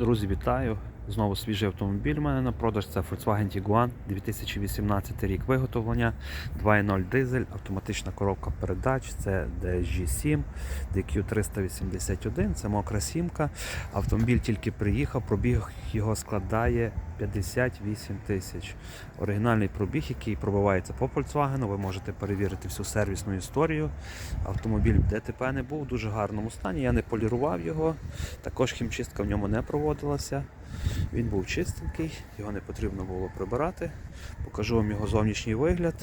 Друзі, вітаю! Знову свіжий автомобіль у мене на продаж. Це Volkswagen Tiguan 2018 рік виготовлення, 2.0 дизель, автоматична коробка передач, це DSG7, DQ381, це мокра сімка. Автомобіль тільки приїхав, пробіг його складає 58 тисяч. Оригінальний пробіг, який пробивається по Volkswagen, ви можете перевірити всю сервісну історію. Автомобіль ДТП не був в дуже гарному стані, я не полірував його. Також хімчистка в ньому не проводилася. Він був чистенький, його не потрібно було прибирати. Покажу вам його зовнішній вигляд.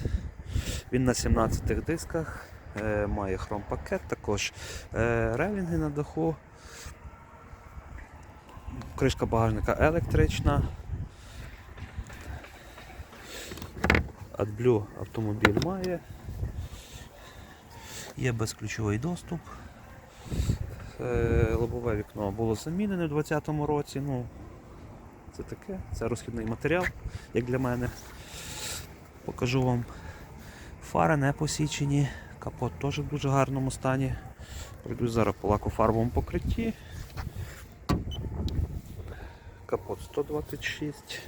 Він на 17 дисках, е, має хром-пакет, також е, релінги на даху. Кришка багажника електрична. AdBlue автомобіль має. Є безключовий доступ. Е, Лобове вікно було замінене у 2020 році. Ну, це таке, це розхідний матеріал, як для мене. Покажу вам. Фари не посічені, капот теж в дуже гарному стані. Пройду зараз по лакофарбовому покритті. Капот 126,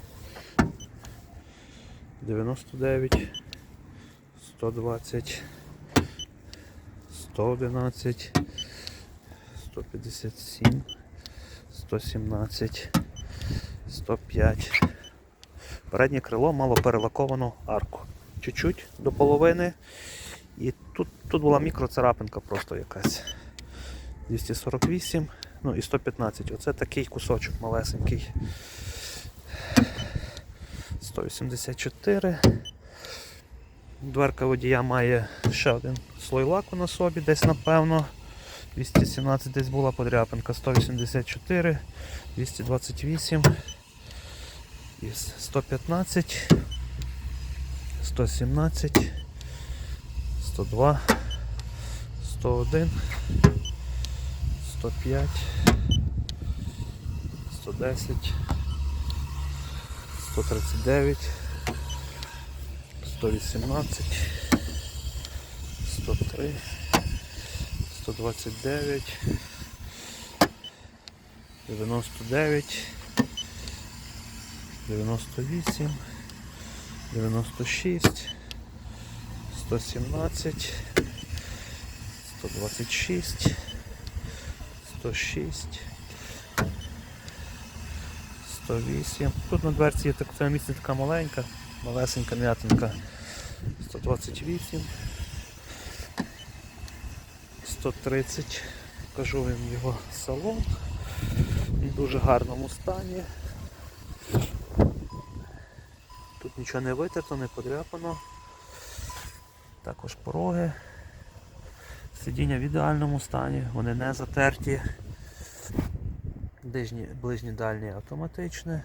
99, 120, 111, 157, 117, 105. Переднє крило мало перелаковано арку. Чуть-чуть до половини. І тут, тут була мікроцарапинка просто якась. 248, ну і 115. Оце такий кусочок малесенький. 184. Дверка водія має ще один слой лаку на собі, десь напевно. 217 десь була подряпинка, 184, 228, 115, 117, 102, 101, 105, 110, 139, 118, 103, 129, 99, 98, 96, 117, 126, 106, 108. Тут на дверці є так, це місце така маленька, малесенька м'ятинка. 128, 130. Покажу вам його салон. В дуже гарному стані. Тут нічого не витерто, не подряпано. Також пороги. Сидіння в ідеальному стані, вони не затерті. Ближні, ближні дальні автоматичне.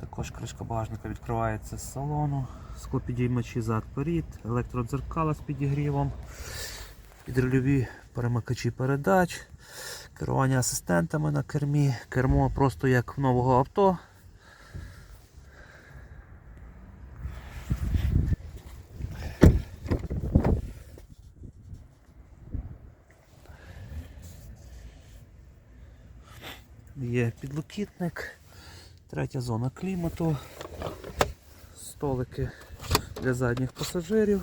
Також кришка багажника відкривається з салону, склопідіймачі зад перед, електродзеркала з підігрівом, підрульові перемикачі передач, керування асистентами на кермі, кермо просто як в нового авто. Є підлокітник, третя зона клімату, столики для задніх пасажирів.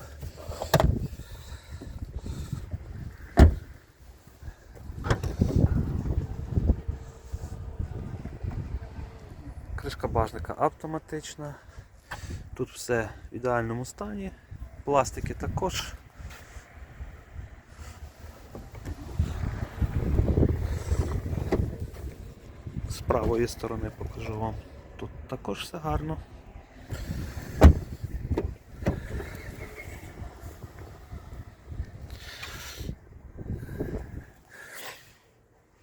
Кришка бажника автоматична. Тут все в ідеальному стані. Пластики також. З правої сторони покажу вам. Тут також все гарно.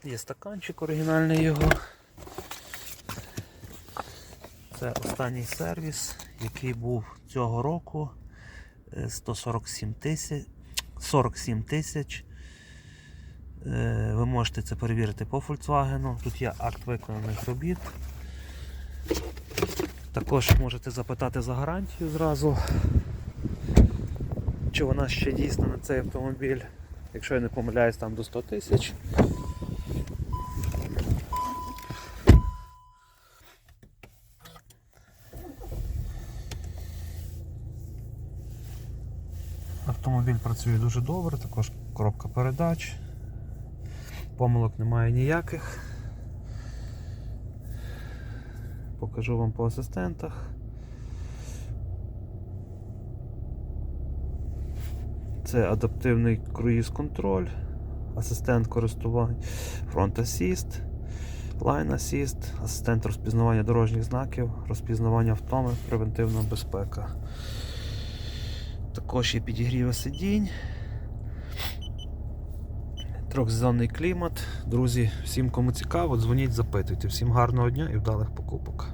Є стаканчик оригінальний його. Це останній сервіс, який був цього року. Е, 147 тисяч. 47 тисяч. Е, Ви можете це перевірити по Volkswagen. Тут є акт виконаних робіт. Також можете запитати за гарантію зразу, чи вона ще дійсна на цей автомобіль. Якщо я не помиляюсь, там до 100 тисяч. Автомобіль працює дуже добре, також коробка передач. Помилок немає ніяких. Покажу вам по асистентах. Це адаптивний круїз-контроль, асистент користувань, фронт асіст, лайн асіст, асистент розпізнавання дорожніх знаків, розпізнавання втоми, превентивна безпека. Також є підігрів сидінь. Трьохзонний клімат. Друзі, всім кому цікаво, дзвоніть, запитуйте. Всім гарного дня і вдалих покупок.